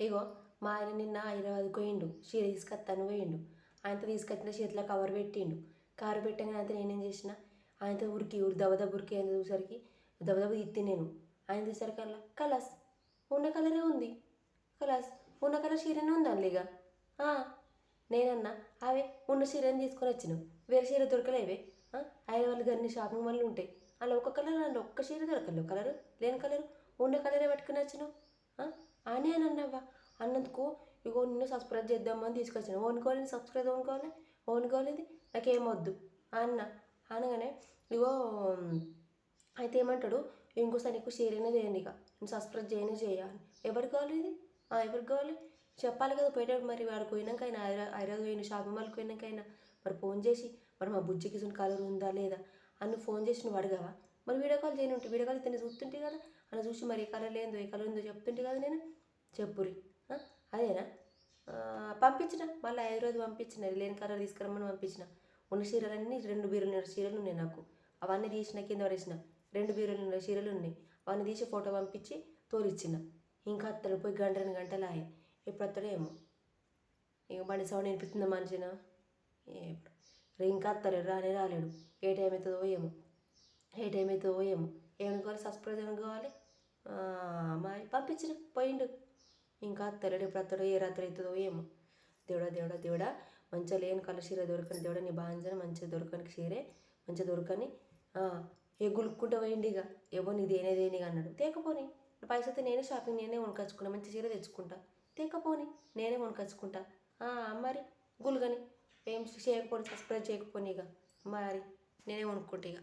ఇగో మా ఆయన నిన్న హైదరాబాద్ పోయిండు. చీర తీసుకొస్తాను పోయిండు. ఆయనతో తీసుకొచ్చిన చేతిలో కవర్ పెట్టిండు. కవర్ పెట్టగానే అయితే నేనేం చేసిన? ఆయనతో ఉరికి ఉరి దబదబ ఉరికి ఆయన చూసరికి దబదబ ఇత్తి నేను. ఆయన చూసరికి అలా కలర్స్ ఉన్న కలరే ఉంది. కలర్స్ ఉన్న కలర్ చీరనే ఉంది అందులో నేనన్నా అవే ఉన్న చీరని తీసుకొని వచ్చినావు. వేరే చీర దొరకలేవే. హైదరాబాద్ గారిని షాపింగ్ మాల్లు ఉంటాయి అలా ఒక కలర్ అందులో ఒక్క చీర దొరకలేవు కలరు లేని కలరు ఉన్న కలరే పట్టుకుని వచ్చినావు. అని అని అన్నావా? అన్నందుకు ఇగో నిన్ను సబ్స్క్రైబ్ చేద్దామని తీసుకొచ్చాను. ఓనుకోవాలి సబ్స్క్రైబ్ ఓనుకోవాలి ఓనుకోలేదు నాకేమొద్దు. అన్న. అనగానే ఇగో అయితే ఏమంటాడు? ఇంకోసారి నీకు షేర్ అయినా చేయండి ఇక. నేను సబ్స్క్రైబ్ చేయనే చేయాలి ఎవరికి కావాలి ఇది? ఎవరికి కావాలి? చెప్పాలి కదా పోయేటప్పుడు మరి వాడికి పోయినాక అయినా హైదరాబాద్ పోయిన షాపింగ్ మాల్కి పోయినాకైనా. మరి ఫోన్ చేసి మరి మా బుజ్జికి ఇసుని కలర్ ఉందా లేదా? అని ఫోన్ చేసి నువ్వు అడగవా? మరి వీడియో కాల్ చేయను ఉంటే వీడియో కాల్ తిని చూస్తుంటే కదా? అలా చూసి మరి ఏ కలర్ లేదో ఏ కలర్ ఉందో చెప్తుంటే కదా నేను? చెప్పురి. అదేనా? పంపించిన. మళ్ళీ ఐదు రోజు పంపించిన? లేని కలర్ తీసుకురమ్మని పంపించిన. ఉన్న చీరలన్నీ రెండు బీరులు ఉన్న చీరలు ఉన్నాయి నాకు. అవన్నీ తీసిన కింద పడేసిన. రెండు బీరులు ఉన్న చీరలు ఉన్నాయి. అవన్నీ తీసి ఫోటో పంపించి తోలిచ్చిన. ఇంకా అత్తలు పోయి గంట రెండు గంటలు ఆయే ఇప్పుడు అత్తడో ఏమో. ఇక బండి సౌండ్ వినిపిస్తుందా మనిషిన? ఇప్పుడు ఇంకా అత్తలేడు రానే రాలేడు. ఏ టైం అవుతుందో ఏమో. ఏ టైం అవుతుందో ఏమో ఏమనుకోవాలి సస్ప్రైజ్ అనుకోవాలి మరి పంపించిన పోయిండు. ఇంకా అత్తలేడు ఎప్పుడు అత్తడో ఏ రాత్రి అవుతుందో ఏమో. దేవుడా దేవుడా దేవుడా మంచిగా లేని కళ్ళ చీర దొరకని దేవుడా నీ బాంజన మంచిగా దొరకని చీరే మంచిగా దొరకని ఏ గులుక్కుంటూ పోయింది ఇక. ఏవో నీ దేనే దేని అన్నాడు. తేకపోని. పైసతో నేనే షాపింగ్ నేనే కొనుకొచ్చుకున్నా మంచి చీర తెచ్చుకుంటా. తేకపోని. నేనే కొనుకొచ్చుకుంటా. మరి గులుగని. ఏం చేయకపోని సబ్స్క్రైబ్ చేయకపోని ఇక. మరి నేనే వనుక్కుంటా ఇక.